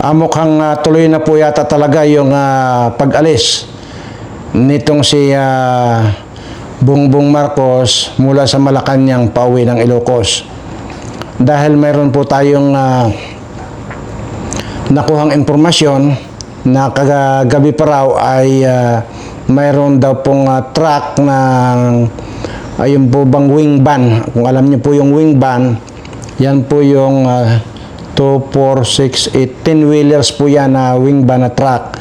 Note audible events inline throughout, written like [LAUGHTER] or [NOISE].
Ah, mukhang ah, tuloy na po yata talaga yung ah, pag-alis nitong si ah, Bongbong Marcos mula sa Malacanang pauwi ng Ilocos. Dahil mayroon po tayong ah, nakuhang impormasyon na kagabi pa raw ay ah, mayroon daw pong ah, truck ng ayun po bang wing van. Kung alam niyo po yung wing van, yan po yung ah, 2, 4, 6, 8, 10 wheelers po yan na wing van na truck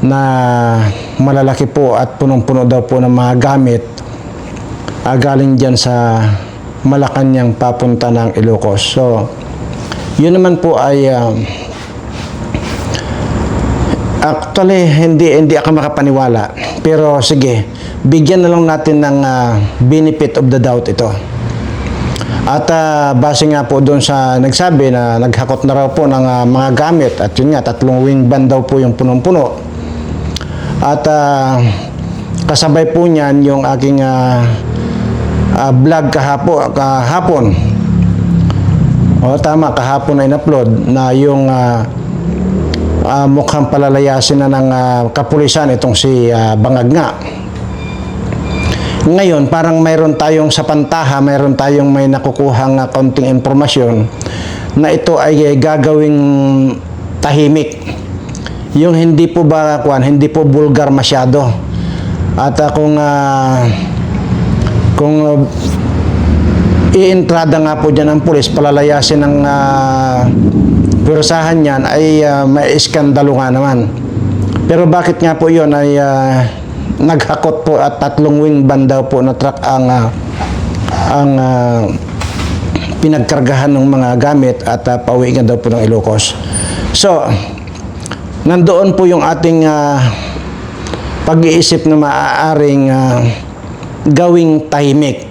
na malalaki po at punong-puno daw po ng mga gamit ah, galing dyan sa Malacanang papunta ng Ilocos. So, yun naman po ay ah, Actually, hindi hindi ako makapaniwala. Pero sige, bigyan na lang natin ng ah, benefit of the doubt ito. At ah, base nga po doon sa nagsabi na naghakot na raw po ng ah, mga gamit at yun nga, tatlong wing van daw po yung punong-puno. At ah, kasabay po niyan yung aking ah, ah, vlog kahapo, kahapon. O tama, kahapon na in-upload na yung ah, ah, mukhang palalayasin na ng ah, kapulisan itong si ah, Bangag nga. Ngayon, parang mayroon tayong sa pantaha, mayroon tayong may nakukuhang ah, kaunting impormasyon na ito ay gagawing tahimik. Yung hindi po ba, kwan, hindi po bulgar masyado. At ah, kung ah, kung ah, ientrada nga po dyan ang pulis, palalayasin ng uh, pwersahan niyan ay ah, may iskandalo nga naman. Pero bakit nga po yun ay ah, naghakot po at tatlong wing van daw po na truck ang ah, ang ah, pinagkargahan ng mga gamit at uh, pauwi nga daw po ng Ilocos. So, nandoon po yung ating ah, pag-iisip na maaaring ah, gawing tahimik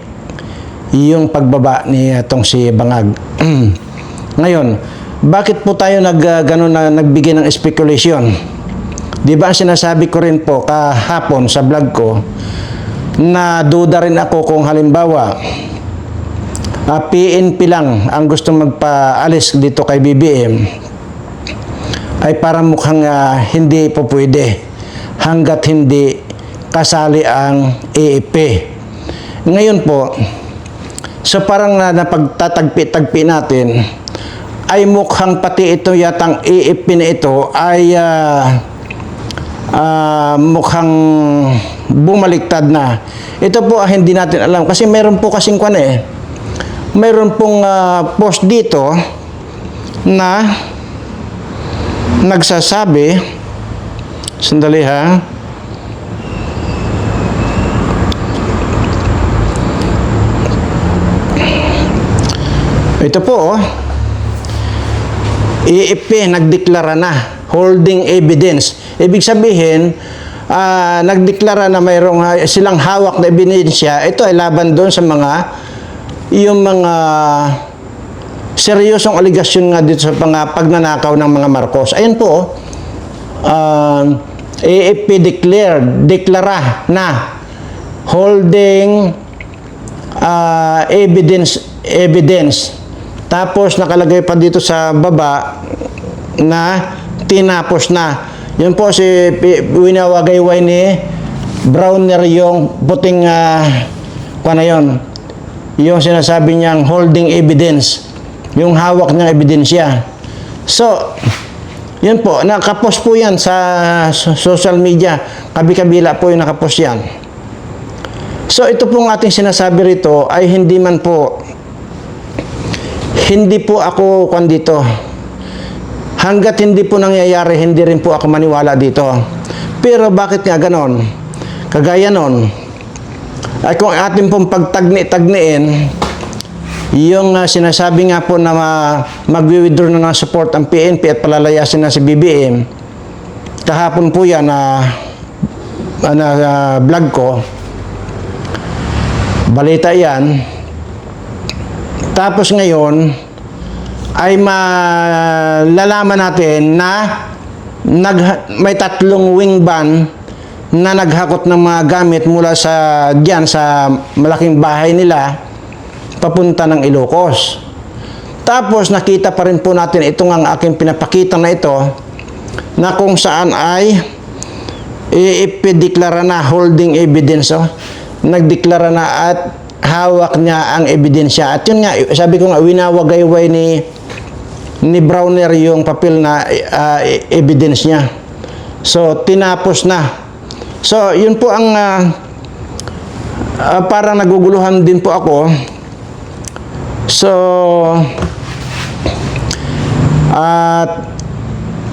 yung pagbaba ni itong si Bangag. [CLEARS THROAT] Ngayon, bakit po tayo nag uh, ganun na nagbigay ng speculation? 'Di ba sinasabi ko rin po kahapon sa vlog ko na duda rin ako kung halimbawa uh, PNP lang ang gusto magpaalis dito kay BBM ay parang mukhang ah, hindi po pwede hanggat hindi kasali ang AFP. Ngayon po, So parang na napagtatagpi-tagpi natin ay mukhang pati ito yatang AFP na ito ay ah, ah, mukhang bumaliktad na. Ito po ah, hindi natin alam kasi meron po kasing kwan eh. Meron pong ah, post dito na nagsasabi sandali ha Ito po, oh. EFP nagdeklara na holding evidence. Ibig sabihin, ah, nagdeklara na mayroong silang hawak na ebidensya. Ito ay laban doon sa mga yung mga seryosong aligasyon nga dito sa pang, pagnanakaw ng mga Marcos. Ayun po, oh. Ah, AFP declared, deklara na holding ah, evidence evidence tapos nakalagay pa dito sa baba na tinapos na. Yun po si winawagayway ni Browner yung puting uh, na yun. Yung sinasabi niyang holding evidence. Yung hawak niyang ebidensya. So, yun po, nakapost po yan sa so- social media. Kabi-kabila po yung nakapost yan. So, ito pong ating sinasabi rito ay hindi man po hindi po ako kwan dito. Hanggat hindi po nangyayari, hindi rin po ako maniwala dito. Pero bakit nga ganon? Kagaya nun, ay kung ating pong pagtagni-tagniin, yung uh, sinasabi nga po na uh, magwi-withdraw na ng support ang PNP at palalayasin na si BBM, kahapon po yan na uh, na uh, vlog ko, balita yan, tapos ngayon, ay malalaman natin na nag, may tatlong wing van na naghakot ng mga gamit mula sa diyan sa malaking bahay nila papunta ng Ilocos. Tapos nakita pa rin po natin itong ang aking pinapakita na ito na kung saan ay ipideklara na holding evidence. Oh. Nagdeklara na at hawak niya ang ebidensya. At yun nga, sabi ko nga, winawagayway ni ni Browner yung papel na ah, evidence niya. So, tinapos na. So, yun po ang ah, ah, parang naguguluhan din po ako. So, at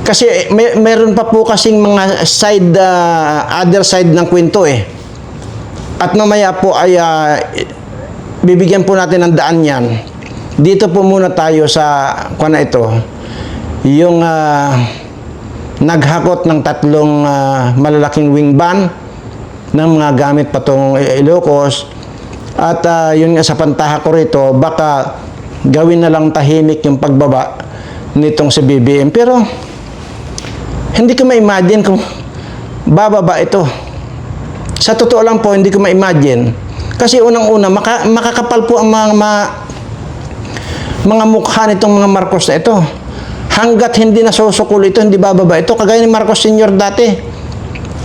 kasi may, meron pa po kasing mga side, ah, other side ng kwento eh. At mamaya po ay ah, bibigyan po natin ng daan yan. Dito po muna tayo sa kung na ito. Yung ah, naghakot ng tatlong ah, malalaking wing ban ng mga gamit patungong Ilocos. At ah, yun nga sa pantaha ko rito, baka gawin na lang tahimik yung pagbaba nitong si BBM. Pero hindi ko ma-imagine kung bababa ito. Sa totoo lang po, hindi ko ma-imagine. Kasi unang-una, maka, makakapal po ang mga, mga, mga mukha nitong mga Marcos na ito. Hanggat hindi nasusukol ito, hindi bababa ito. Kagaya ni Marcos Sr. dati.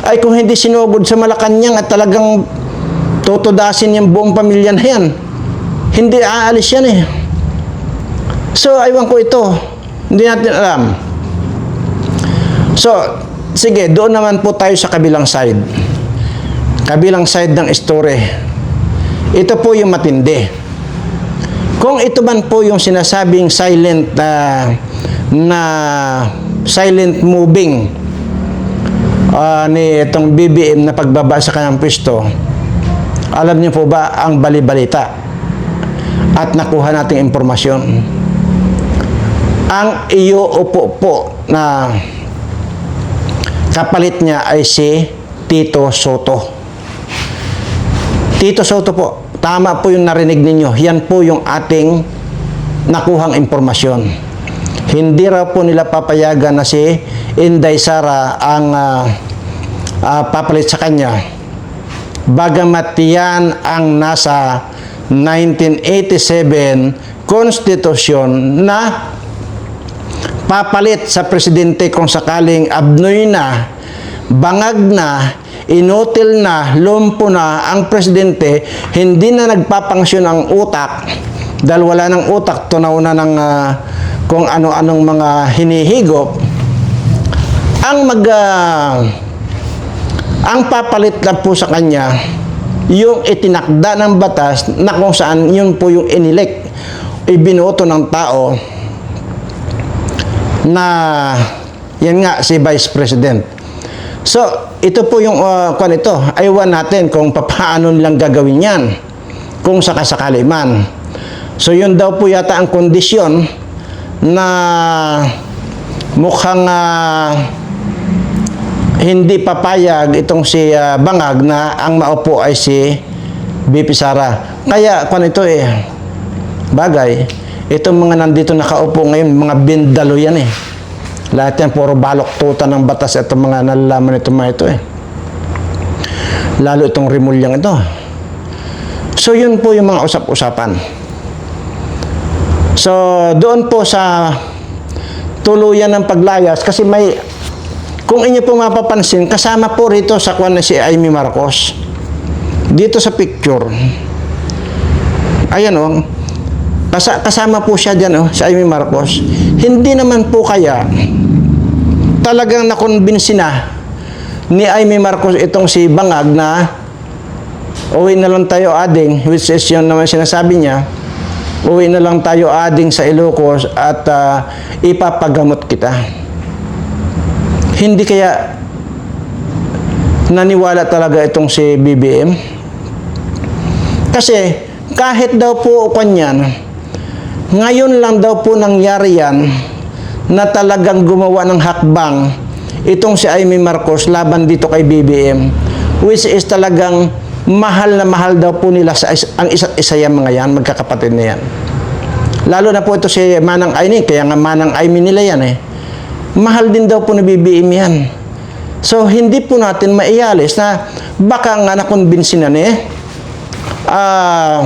Ay kung hindi sinugod sa Malacanang at talagang tutudasin yung buong pamilya na yan, hindi aalis yan eh. So, aywan ko ito. Hindi natin alam. So, sige, doon naman po tayo sa kabilang side. Kabilang side ng story. Ito po yung matindi. Kung ito man po yung sinasabing silent ah, na silent moving ah, ni itong BBM na pagbaba sa kanyang pwesto, alam niyo po ba ang balibalita at nakuha nating impormasyon? Ang iyo upo po na kapalit niya ay si Tito Soto. Tito Soto po, tama po yung narinig ninyo. Yan po yung ating nakuhang impormasyon. Hindi raw po nila papayagan na si Inday Sara ang ah, ah, papalit sa kanya. Bagamat yan ang nasa 1987 konstitusyon na papalit sa presidente kung sakaling abnoy na, bangag na, inutil na, lumpo na ang presidente, hindi na nagpapangsyon ang utak dahil wala ng utak, tunaw na ng ah, kung ano-anong mga hinihigop, ang mag ah, ang papalit lang po sa kanya yung itinakda ng batas na kung saan yun po yung inelect ibinoto ng tao na yan nga si Vice President. So, ito po yung uh, kung ito, aywan natin kung paano nilang gagawin yan kung sakasakali man. So, yun daw po yata ang kondisyon na mukhang ah, hindi papayag itong si ah, Bangag na ang maupo ay si BP Sara. Kaya kung ito eh, bagay, itong mga nandito nakaupo ngayon, mga bindalo yan eh. Lahat yan, puro balok tuta ng batas itong mga nalalaman itong mga ito eh. Lalo itong rimulyang ito. So yun po yung mga usap-usapan. So doon po sa tuluyan ng paglayas kasi may kung inyo po mapapansin kasama po rito sa kwan na si Amy Marcos dito sa picture ayan o Kasa- kasama po siya dyan, oh, si Amy Marcos. Hindi naman po kaya talagang nakonbinsi na ni Amy Marcos itong si Bangag na uwi na lang tayo ading, which is yun naman sinasabi niya, uwi na lang tayo ading sa Ilocos at ah, ipapagamot kita. Hindi kaya naniwala talaga itong si BBM? Kasi kahit daw po kanyan, ngayon lang daw po nangyari yan na talagang gumawa ng hakbang itong si Amy Marcos laban dito kay BBM which is talagang mahal na mahal daw po nila sa is- ang isa't isa yan mga yan, magkakapatid na yan. Lalo na po ito si Manang Aini, kaya nga Manang Aini nila yan eh. Mahal din daw po ni BBM yan. So, hindi po natin maialis na baka nga nakonbinsi na ni ah,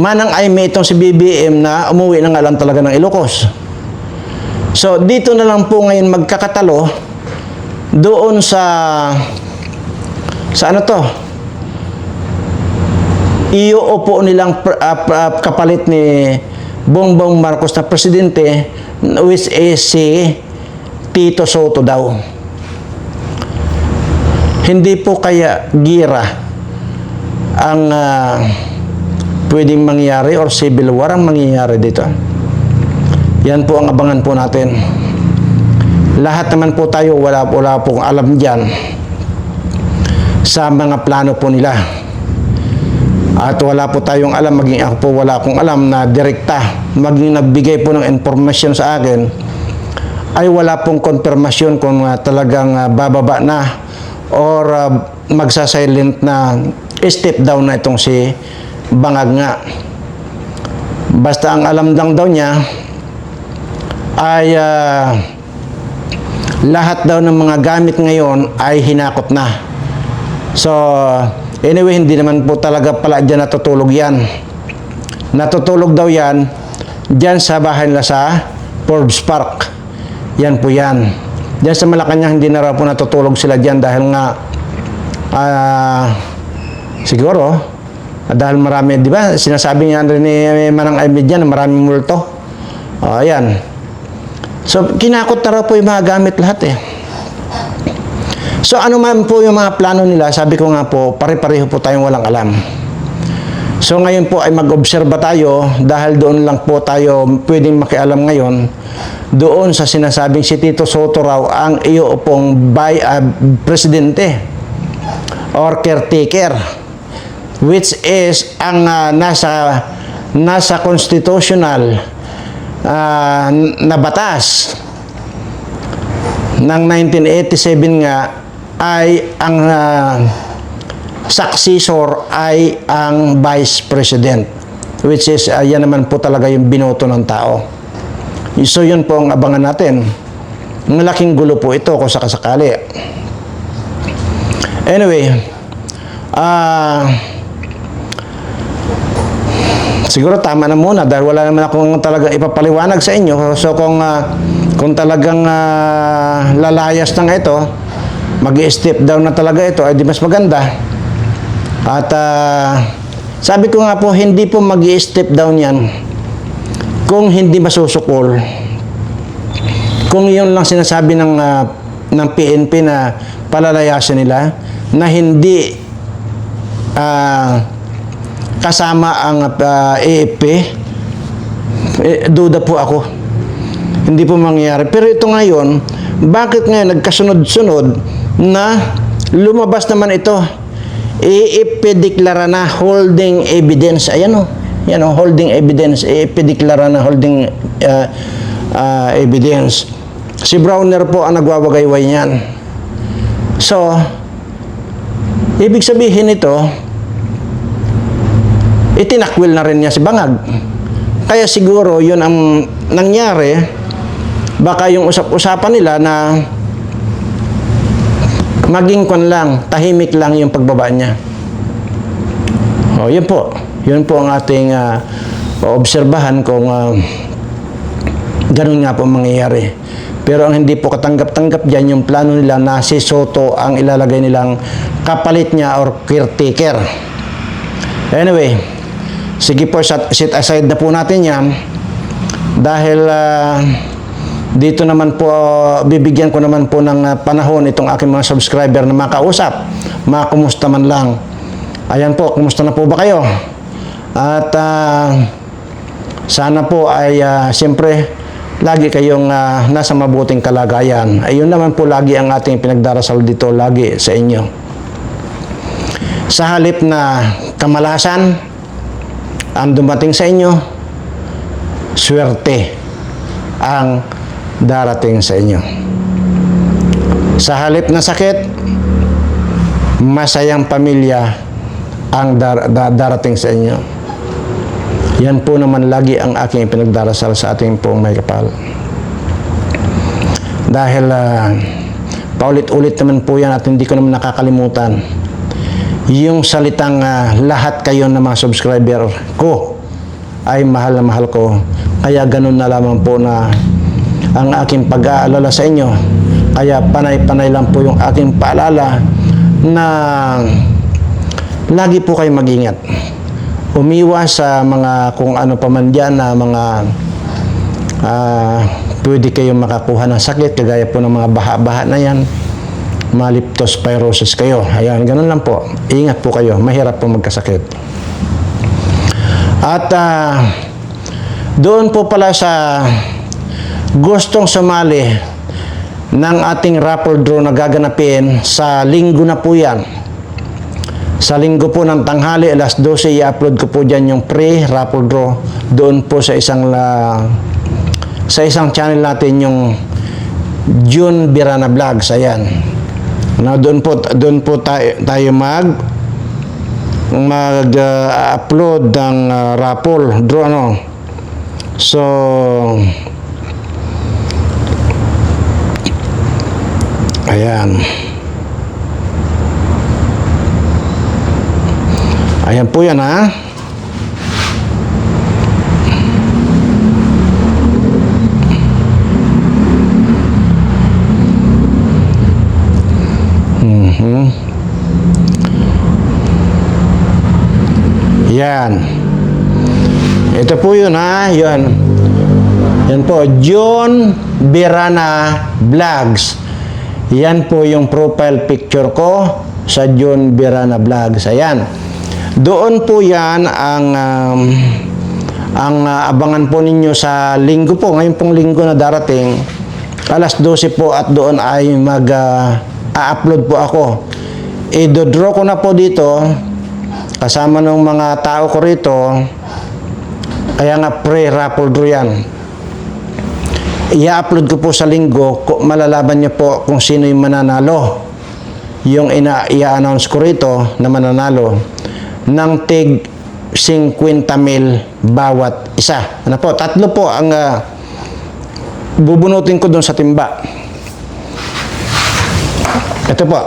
manang ay may itong si BBM na umuwi na nga lang talaga ng Ilocos. So, dito na lang po ngayon magkakatalo doon sa sa ano to? Iuupo nilang ah, ah, kapalit ni Bongbong Marcos na presidente which is si Tito Soto daw. Hindi po kaya gira ang ah, pwedeng mangyari or civil war ang mangyayari dito. Yan po ang abangan po natin. Lahat naman po tayo wala, wala pong alam dyan sa mga plano po nila. At wala po tayong alam, maging ako po wala akong alam na direkta, maging nagbigay po ng informasyon sa akin, ay wala pong konfirmasyon kung ah, talagang ah, bababa na or uh, magsasilent na step down na itong si Bangag nga. Basta ang alam lang daw niya ay ah, lahat daw ng mga gamit ngayon ay hinakot na. So, anyway, hindi naman po talaga pala dyan natutulog yan. Natutulog daw yan dyan sa bahay nila sa Forbes Park. Yan po yan. Dyan sa Malacanang, hindi na raw po natutulog sila dyan dahil nga ah, siguro dahil marami, di ba? Sinasabi nga rin ni Manang Aimee dyan na maraming multo. O, ayan. So, kinakot na po yung mga gamit lahat eh. So, ano man po yung mga plano nila, sabi ko nga po, pare-pareho po tayong walang alam. So, ngayon po ay mag-obserba tayo dahil doon lang po tayo pwedeng makialam ngayon doon sa sinasabing si Tito Soto raw ang iyo pong by, ah, presidente or caretaker which is ang ah, nasa nasa constitutional ah, na batas ng 1987 nga ay ang ah, successor ay ang vice president which is ah, yan naman po talaga yung binoto ng tao. So yun po ang abangan natin. Malaking gulo po ito kung sakasakali. Anyway ah Siguro tama na muna dahil wala naman akong talaga ipapaliwanag sa inyo. So kung ah, kung talagang ah, lalayas na nga ito, mag-step down na talaga ito, ay di mas maganda. At ah, sabi ko nga po, hindi po mag-step down yan kung hindi masusukol. Kung yun lang sinasabi ng, ah, ng PNP na palalayasin nila, na hindi ah, kasama ang uh, AFP, eh, duda po ako. Hindi po mangyayari. Pero ito ngayon, bakit ngayon nagkasunod-sunod na lumabas naman ito? AFP deklara na holding evidence. Ayan o. Yan o, holding evidence. AFP deklara na holding uh, uh, evidence. Si Browner po ang nagwawagayway niyan. So, ibig sabihin ito, itinakwil na rin niya si Bangag. Kaya siguro yun ang nangyari, baka yung usap-usapan nila na maging kon lang, tahimik lang yung pagbaba niya. O, yun po. Yun po ang ating uh, obserbahan kung uh, ganun nga po mangyayari. Pero ang hindi po katanggap-tanggap dyan, yung plano nila na si Soto ang ilalagay nilang kapalit niya or caretaker. Anyway, Sige po, set aside na po natin yan. Dahil ah, dito naman po, bibigyan ko naman po ng ah, panahon itong aking mga subscriber na makausap. Mga kumusta man lang. Ayan po, kumusta na po ba kayo? At ah, sana po ay ah, siyempre lagi kayong ah, nasa mabuting kalagayan. Ayun naman po lagi ang ating pinagdarasal dito lagi sa inyo. Sa halip na kamalasan, ang dumating sa inyo, swerte ang darating sa inyo. Sa halip na sakit, masayang pamilya ang dar- da- darating sa inyo. Yan po naman lagi ang aking pinagdarasal sa ating pong may kapal. Dahil ah, paulit-ulit naman po yan at hindi ko naman nakakalimutan yung salitang ah, lahat kayo ng mga subscriber ko ay mahal na mahal ko. Kaya ganun na lamang po na ang aking pag-aalala sa inyo. Kaya panay-panay lang po yung aking paalala na lagi po kayo mag-ingat. Umiwas sa mga kung ano pa man dyan na mga ah, pwede kayong makakuha ng sakit kagaya po ng mga baha-baha na yan maliptospirosis kayo. Ayan, ganun lang po. Ingat po kayo. Mahirap po magkasakit. At ah, doon po pala sa gustong sumali ng ating raffle draw na gaganapin sa linggo na po yan. Sa linggo po ng tanghali, alas 12, i-upload ko po dyan yung pre-raffle draw doon po sa isang la, sa isang channel natin yung June Birana Vlogs. Ayan. Na doon po doon po tayo, tayo mag mag-upload ng uh, raffle draw ano. So Ayan. Ayan po yan ha. Yan. Ito po yun ha. Yan. Yan po. John Birana Vlogs. Yan po yung profile picture ko sa John Birana Vlogs. Ayan. Doon po yan ang um, ang uh, abangan po ninyo sa linggo po. Ngayon pong linggo na darating. Alas 12 po at doon ay mag uh, a-upload po ako. I-draw ko na po dito kasama ng mga tao ko rito. Kaya nga pre-raffle draw yan i-upload ko po sa linggo, malalaban niyo po kung sino yung mananalo. Yung ina i-announce ko rito na mananalo ng tig 50 mil bawat isa. Ano po? Tatlo po ang ah, bubunutin ko doon sa timba. Ito po.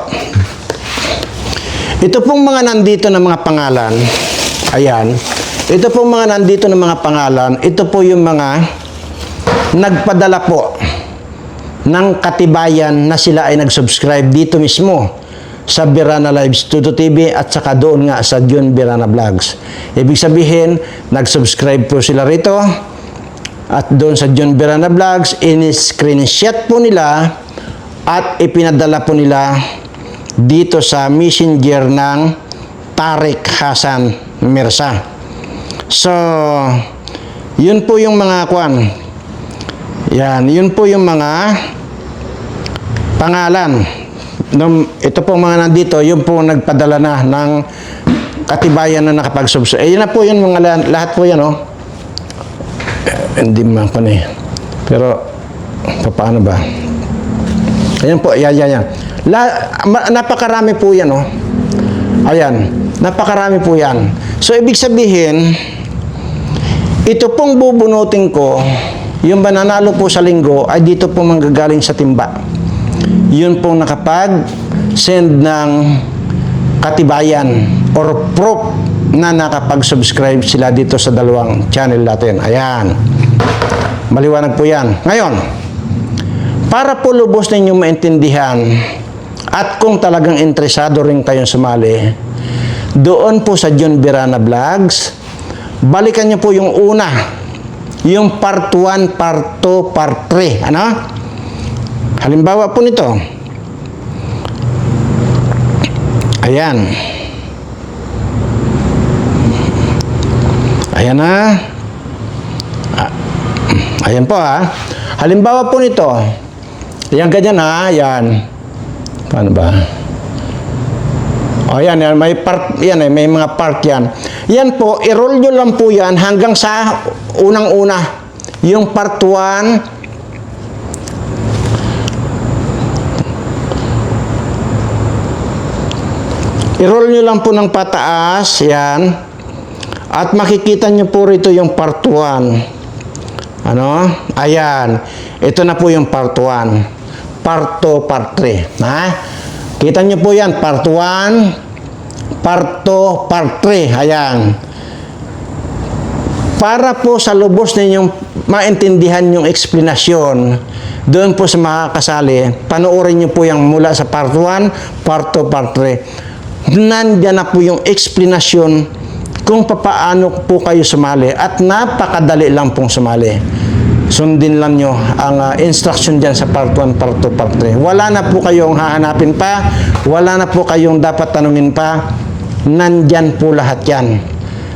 Ito pong mga nandito na mga pangalan. Ayan. Ito pong mga nandito na mga pangalan. Ito po yung mga nagpadala po ng katibayan na sila ay nag-subscribe dito mismo sa Birana Live Studio TV at saka doon nga sa John Birana Vlogs. Ibig sabihin, nag-subscribe po sila rito at doon sa John Birana Vlogs, in-screenshot po nila at ipinadala po nila dito sa messenger ng Tarek Hasan Mirza. So, yun po yung mga kwan, yan, yun po yung mga pangalan. Nung, ito po mga nandito, yun po nagpadala na ng katibayan na nakapag-subscribe. Eh, yun na po yun, mga lahat, lahat po yan, oh. Eh, hindi man ko na eh. Pero, paano ba? Ayan po, yan, yan, yan. La, ma- napakarami po yan, oh. Ayan, napakarami po yan. So, ibig sabihin, ito pong bubunutin ko, yung mananalo po sa linggo ay dito po manggagaling sa timba. Yun pong nakapag-send ng katibayan or proof na nakapag-subscribe sila dito sa dalawang channel natin. Ayan. Maliwanag po yan. Ngayon, para po lubos ninyong maintindihan at kung talagang interesado rin kayong sumali, doon po sa John Birana Vlogs, balikan niyo po yung una, yung part 1, part 2, part 3. Ano? Halimbawa po nito. Ayan. Ayan na. Ah, Ayan po ha. Halimbawa po nito. Ayan ganyan ha. Ayan. Paano ba? O yan, yan, may part, yan eh, may mga part yan. Yan po, i-roll nyo lang po yan hanggang sa unang-una. Yung part 1, i-roll nyo lang po ng pataas, yan. At makikita nyo po rito yung part 1. Ano? Ayan. Ito na po yung part 1. Part 2, part 3. Ha? Kita nyo po yan, part 1, part 2, part 3. Ayan. para po sa lubos ninyong maintindihan yung explanation doon po sa makakasali, panoorin niyo po yung mula sa part 1, part 2, part 3. Nandyan na po yung explanation kung papaano po kayo sumali at napakadali lang pong sumali. Sundin lang nyo ang ah, instruction dyan sa part 1, part 2, part 3. Wala na po kayong hahanapin pa, wala na po kayong dapat tanungin pa, nandyan po lahat yan.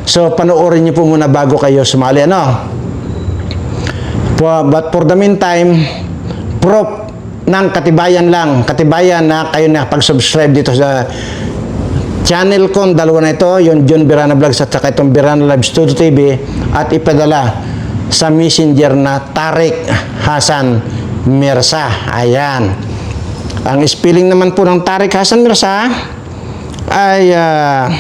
So, panoorin niyo po muna bago kayo sumali. Ano? But for the meantime, proof ng katibayan lang, katibayan na kayo na pag-subscribe dito sa channel ko, dalawa na ito, yung John Birana Vlogs at saka itong Birana Live Studio TV at ipadala sa messenger na Tarik Hasan Mirsa. Ayan. Ang spelling naman po ng Tarik Hasan Mirsa ay ah,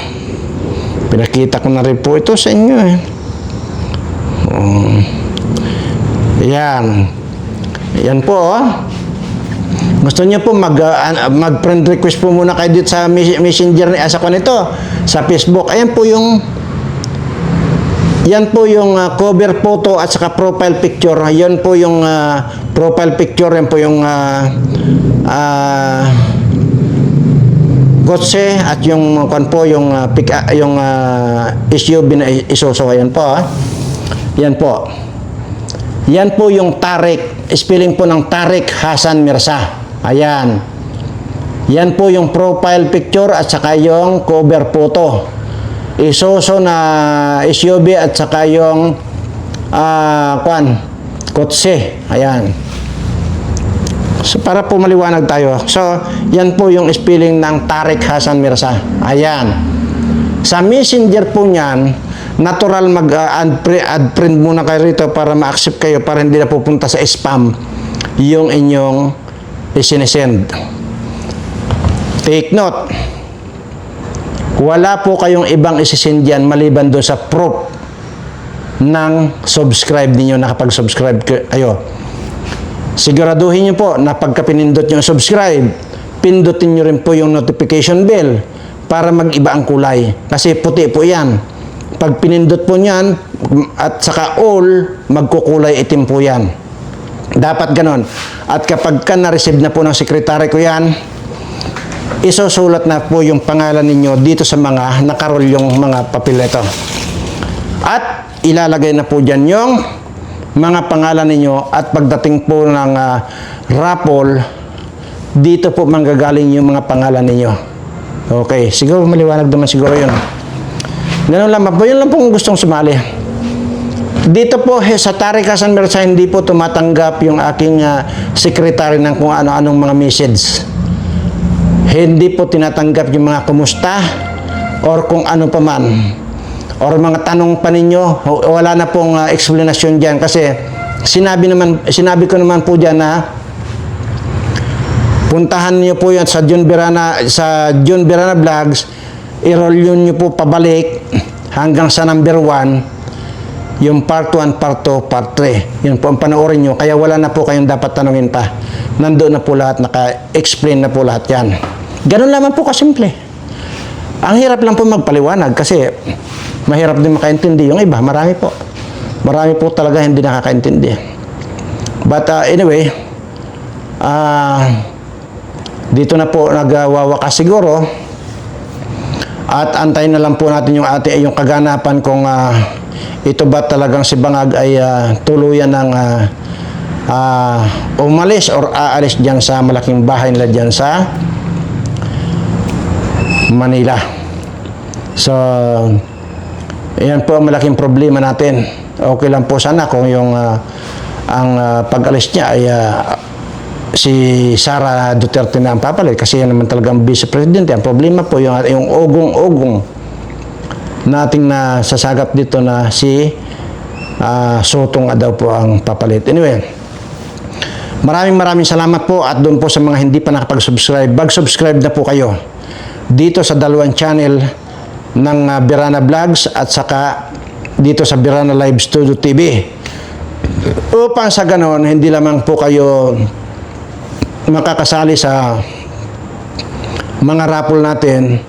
pinakita ko na rin po ito sa inyo eh. Um, yan. Yan po oh. Gusto niyo po mag uh, an- mag friend request po muna kayo dito sa mes- messenger ni asa ko nito sa Facebook. Ayan po yung yan po yung uh, cover photo at saka profile picture. Yan po yung uh, profile picture. Yan po yung uh, uh, Gotse at yung kan po yung uh, pick, uh, yung uh, SUV na isuso yan po. ah. Yan po. Yan po yung Tarik. Spelling po ng Tarik Hasan Mirsa. Ayan. Yan po yung profile picture at saka yung cover photo. Isuso na SUV at saka yung ah kwan, kotse. Ayan. So, para po maliwanag tayo. So, yan po yung spelling ng Tarik Hasan Mirsa. Ayan. Sa messenger po niyan, natural mag-add add friend muna kayo rito para ma-accept kayo para hindi na pupunta sa spam yung inyong isinesend. Take note. Wala po kayong ibang isisend yan maliban doon sa proof ng subscribe ninyo, nakapag-subscribe kayo. Siguraduhin niyo po na pagka pinindot ang subscribe, pindutin niyo rin po yung notification bell para mag-iba ang kulay. Kasi puti po yan. Pag pinindot po niyan at saka all, magkukulay itim po yan. Dapat ganon. At kapag ka na-receive na po ng sekretary ko yan, isusulat na po yung pangalan ninyo dito sa mga nakarol yung mga papel ito. At ilalagay na po dyan yung mga pangalan ninyo at pagdating po ng ah, raffle, dito po manggagaling yung mga pangalan ninyo. Okay, siguro maliwanag naman siguro yun. Ganun lang po, yun lang po kung gustong sumali. Dito po sa Tarika San Mersa, hindi po tumatanggap yung aking ah, secretary ng kung ano-anong mga message. Hindi po tinatanggap yung mga kumusta or kung ano pa. Or mga tanong pa ninyo, wala na pong ah, explanation diyan kasi sinabi naman sinabi ko naman po diyan na puntahan niyo po yan sa John Birana sa John Birana Vlogs i-roll yun niyo po pabalik hanggang sa number 1 yung part 1, part 2, part 3. Yun po ang panoorin nyo. Kaya wala na po kayong dapat tanungin pa. Nandoon na po lahat, naka-explain na po lahat yan. Ganun lamang po kasimple. Ang hirap lang po magpaliwanag kasi mahirap din makaintindi yung iba. Marami po. Marami po talaga hindi nakakaintindi. But uh, anyway, ah dito na po nagwawakas siguro at antayin na lang po natin yung ate yung kaganapan kung ah, ito ba talagang si Bangag ay ah, tuluyan ng ah, ah, umalis or aalis diyan sa malaking bahay nila diyan sa Manila. So, yan po ang malaking problema natin. Okay lang po sana kung yung ah, ang ah, pag-alis niya ay ah, si Sara Duterte na ang papalit kasi yan naman talagang vice president. Ang problema po yung, yung ogong-ogong nating nasasagap dito na si ah, Sotong daw po ang papalit. Anyway, maraming maraming salamat po at doon po sa mga hindi pa nakapag-subscribe, mag-subscribe na po kayo dito sa dalawang channel ng ah, Birana Vlogs at saka dito sa Birana Live Studio TV. Upang sa ganon, hindi lamang po kayo makakasali sa mga raffle natin,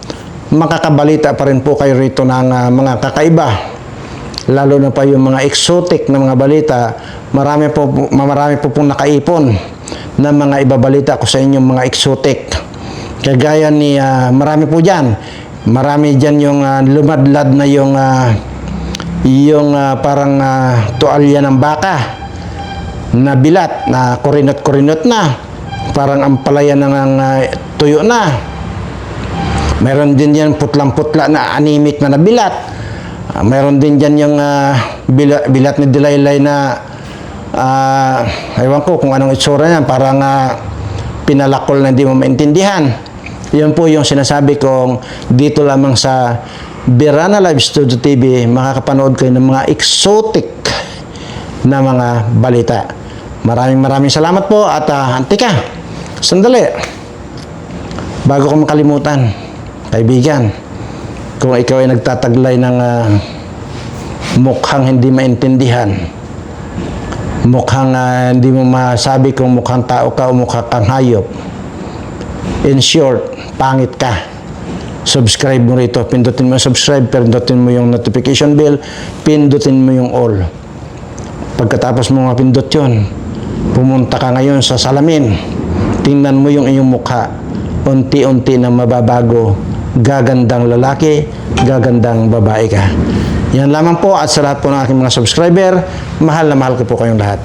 makakabalita pa rin po kayo rito ng ah, mga kakaiba lalo na pa yung mga exotic na mga balita, marami po, marami po pong nakaipon na mga ibabalita ko sa inyong mga exotic. Kagaya ni, ah, marami po dyan. Marami dyan yung ah, lumadlad na yung, ah, yung ah, parang ah, tuwalya ng baka na bilat, na kurinot-kurinot na. Parang ang palaya ng ah, tuyo na. Meron din yan putlang-putla na anemic na nabilat. Ah, meron din dyan yung ah, bila- bilat ni Dilaylay na ah, ewan ko kung anong itsura niyan. Parang ah, pinalakol na hindi mo maintindihan. Yan po yung sinasabi kong dito lamang sa Birana Live Studio TV makakapanood kayo ng mga exotic na mga balita. Maraming maraming salamat po at uh, antika, sandali. Bago ko makalimutan, kaibigan, kung ikaw ay nagtataglay ng ah, mukhang hindi maintindihan, mukhang ah, hindi mo masabi kung mukhang tao ka o mukha kang hayop, in short, pangit ka. Subscribe mo rito. Pindutin mo yung subscribe, pindutin mo yung notification bell, pindutin mo yung all. Pagkatapos mo mapindot yun, pumunta ka ngayon sa salamin. Tingnan mo yung iyong mukha. Unti-unti na mababago. Gagandang lalaki, gagandang babae ka. Yan lamang po at sa lahat po ng aking mga subscriber, mahal na mahal ko po kayong lahat.